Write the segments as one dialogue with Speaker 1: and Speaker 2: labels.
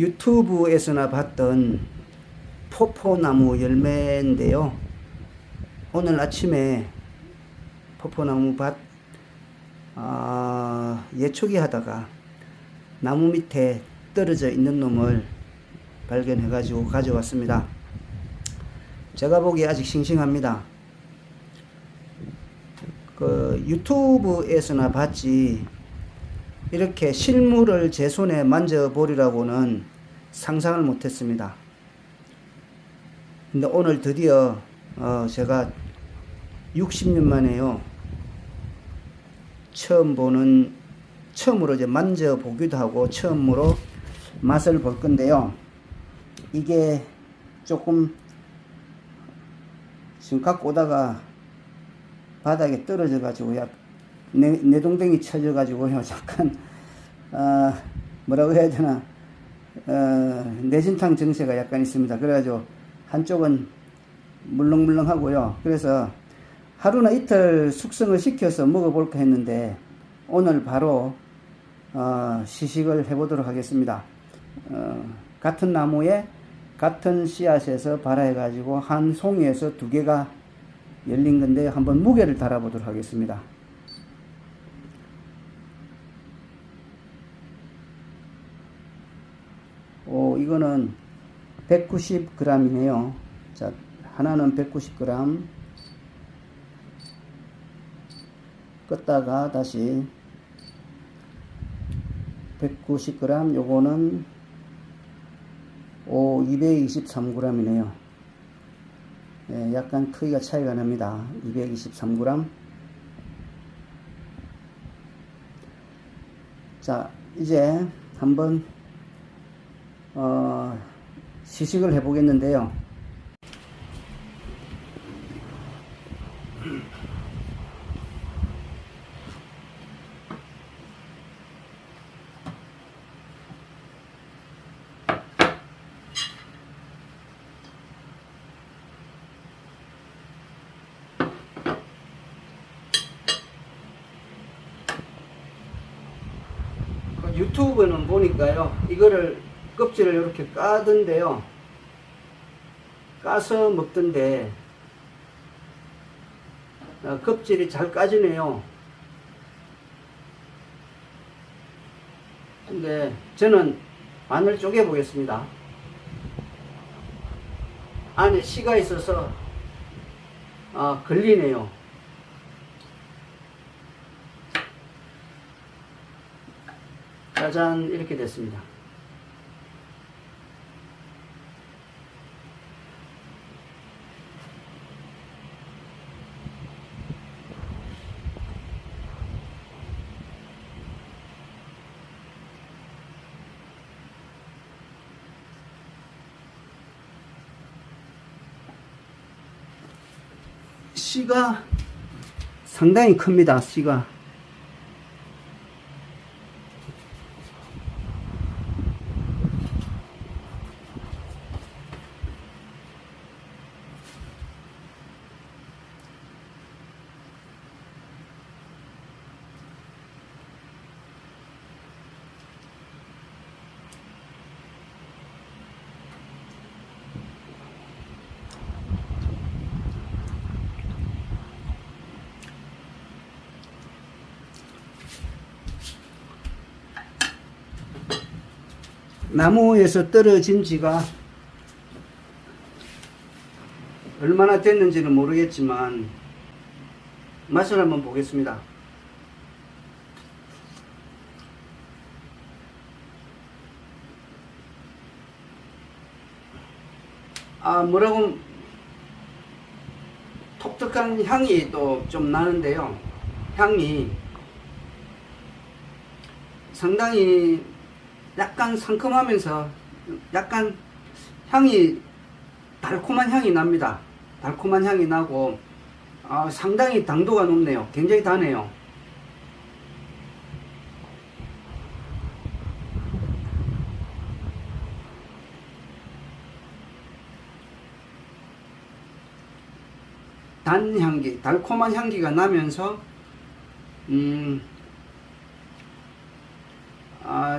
Speaker 1: 유튜브에서나 봤던 포포나무 열매인데요. 오늘 아침에 포포나무 밭 아, 예초기 하다가 나무 밑에 떨어져 있는 놈을 발견해 가지고 가져왔습니다. 제가 보기에 아직 싱싱합니다. 그 유튜브에서나 봤지 이렇게 실물을 제 손에 만져보리라고는 상상을 못했습니다. 근데 오늘 드디어 어 제가 60년 만에요. 처음 보는 처음으로 이제 만져 보기도 하고 처음으로 맛을 볼 건데요. 이게 조금 지금 갖고 오다가 바닥에 떨어져 가지고 약 내, 내동댕이 쳐져 가지고요 잠깐 아 뭐라고 해야 되나 어, 내진탕 증세가 약간 있습니다. 그래가지고 한쪽은 물렁물렁하고요. 그래서 하루나 이틀 숙성을 시켜서 먹어볼까 했는데 오늘 바로 어, 시식을 해보도록 하겠습니다. 어, 같은 나무에 같은 씨앗에서 발화해 가지고 한 송이에서 두 개가 열린 건데 한번 무게를 달아보도록 하겠습니다. 오, 이거는 190g이네요. 자, 하나는 190g. 껐다가 다시 190g, 요거는 오, 223g이네요. 예, 약간 크기가 차이가 납니다. 223g. 자, 이제 한번 어, 시식을 해 보겠는데요. 그 유튜브는 보니까요, 이거를 껍질을 이렇게 까던데요. 까서 먹던데, 어, 껍질이 잘 까지네요. 근데 저는 마늘 쪼개 보겠습니다. 안에 씨가 있어서 아, 걸리네요. 짜잔 이렇게 됐습니다. 씨가 상당히 큽니다. 씨가. 나무에서 떨어진 지가 얼마나 됐는지는 모르겠지만 맛을 한번 보겠습니다. 아 뭐라고 독특한 향이 또 좀 나는데요. 향이 상당히 약간 상큼하면서 약간 향이 달콤한 향이 납니다. 달콤한 향이 나고 아, 상당히 당도가 높네요. 굉장히 다네요. 단 향기, 달콤한 향기가 나면서 음, 아,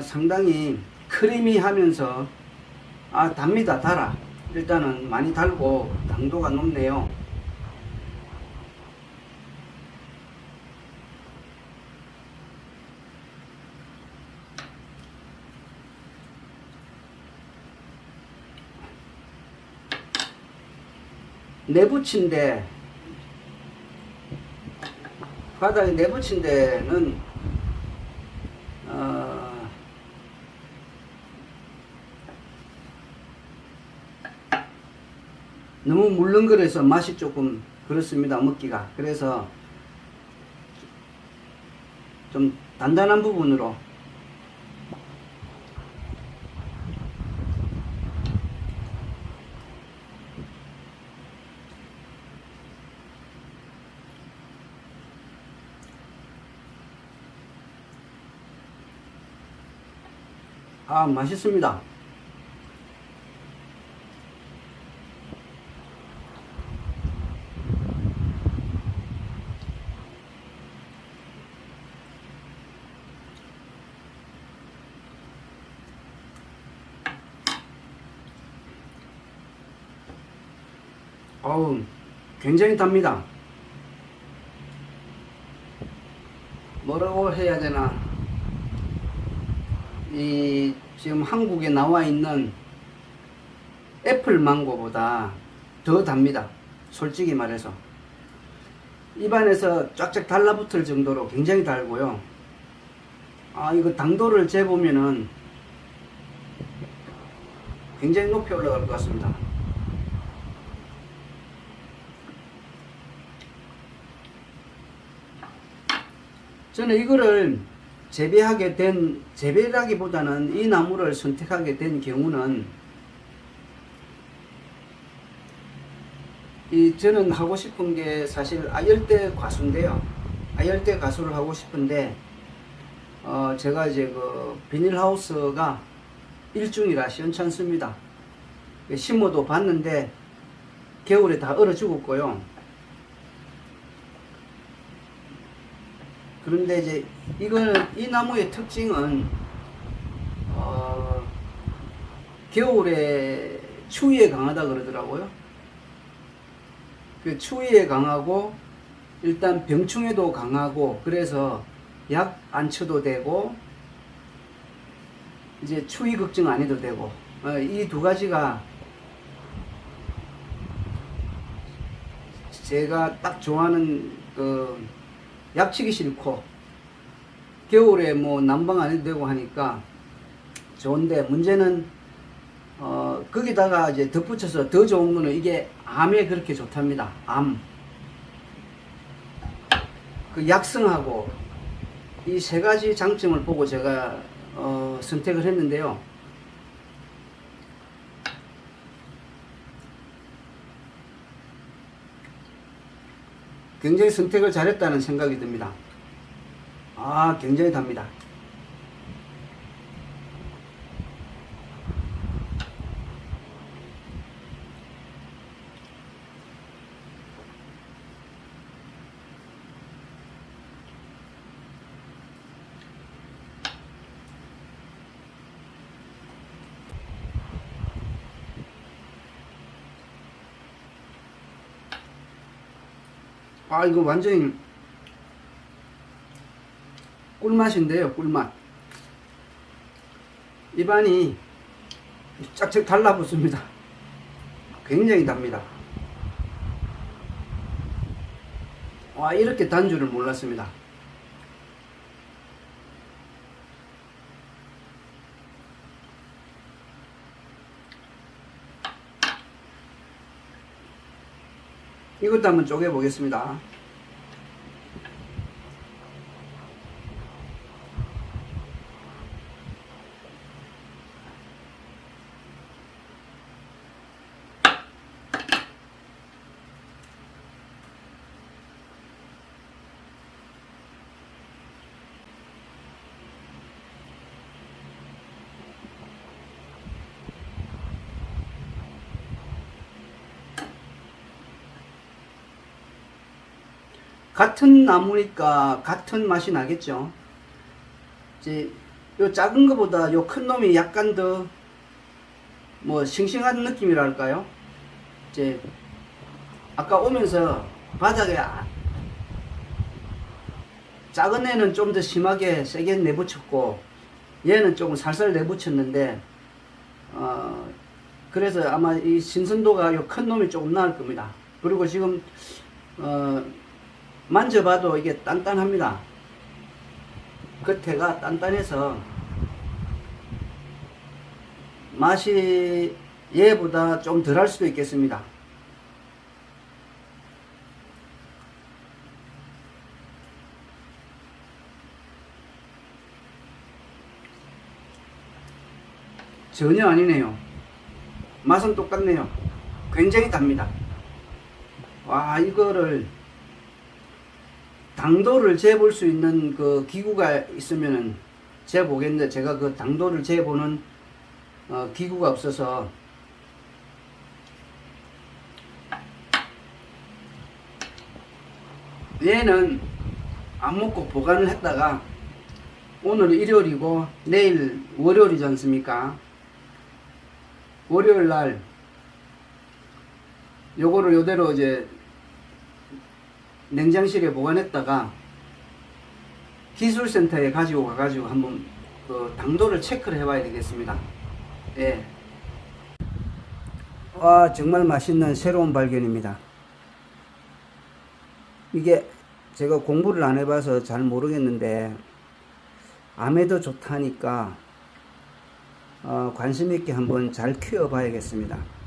Speaker 1: 상당히 크리미하면서 아 답니다 달아. 일단은 많이 달고 당도가 높네요. 내부친데 바닥에 내부친 데는 어, 물렁거려서 맛이 조금 그렇습니다 먹기가. 그래서 좀 단단한 부분으로 아 맛있습니다 어우 굉장히 답니다 뭐라고 해야 되나 이 지금 한국에 나와 있는 애플 망고보다 더 답니다. 솔직히 말해서 입안에서 쫙쫙 달라붙을 정도로 굉장히 달고요. 아 이거 당도를 재보면은 굉장히 높이 올라갈 것 같습니다. 저는 이거를 재배하게 된 재배라기보다는 이 나무를 선택하게 된 경우는 이 저는 하고 싶은 게 사실 아열대 과수인데요. 아열대 과수를 하고 싶은데 어 제가 이제 그 비닐하우스가 일중이라 시원찮습니다. 심어도 봤는데 겨울에 다 얼어 죽었고요. 그런데 이제 이거는 이 나무의 특징은 어, 겨울에 추위에 강하다 그러더라고요. 그 추위에 강하고 일단 병충해도 강하고 그래서 약 안 쳐도 되고 이제 추위 걱정 안 해도 되고 어, 이두 가지가 제가 딱 좋아하는 그 약치기 싫고 겨울에 뭐 난방 안 해도 되고 하니까 좋은데 문제는 어 거기다가 이제 덧붙여서 더 좋은 거는 이게 암에 그렇게 좋답니다. 암. 그 약성하고 이 세 가지 장점을 보고 제가 어 선택을 했는데요. 굉장히 선택을 잘했다는 생각이 듭니다. 아, 굉장히 답니다. 아, 이거 완전히 꿀맛인데요, 꿀맛. 입안이 짝짝 달라붙습니다. 굉장히 답니다. 와, 이렇게 단 줄을 몰랐습니다. 이것도 한번 쪼개 보겠습니다. 같은 나무니까 같은 맛이 나겠죠. 이제 요 작은 거보다 요 큰 놈이 약간 더 뭐 싱싱한 느낌이랄까요? 이제 아까 오면서 바닥에 아- 작은 애는 좀 더 심하게 세게 내붙였고 얘는 조금 살살 내붙였는데 어 그래서 아마 이 신선도가 요 큰 놈이 조금 나을 겁니다. 그리고 지금 어 만져봐도 이게 단단합니다. 겉에가 단단해서 맛이 얘보다 좀 덜 할 수도 있겠습니다. 전혀 아니네요. 맛은 똑같네요. 굉장히 답니다. 와, 이거를 당도를 재볼 수 있는 그 기구가 있으면은 재보겠는데 제가 그 당도를 재보는 어, 기구가 없어서 얘는 안 먹고 보관을 했다가 오늘 일요일이고 내일 월요일이지 않습니까? 월요일 날 요거를 요대로 이제 냉장실에 보관했다가 기술센터에 가지고 가가지고 한번 그 당도를 체크를 해봐야 되겠습니다. 예. 와 정말 맛있는 새로운 발견입니다. 이게 제가 공부를 안 해봐서 잘 모르겠는데 암에도 좋다니까 어, 관심 있게 한번 잘 키워봐야겠습니다.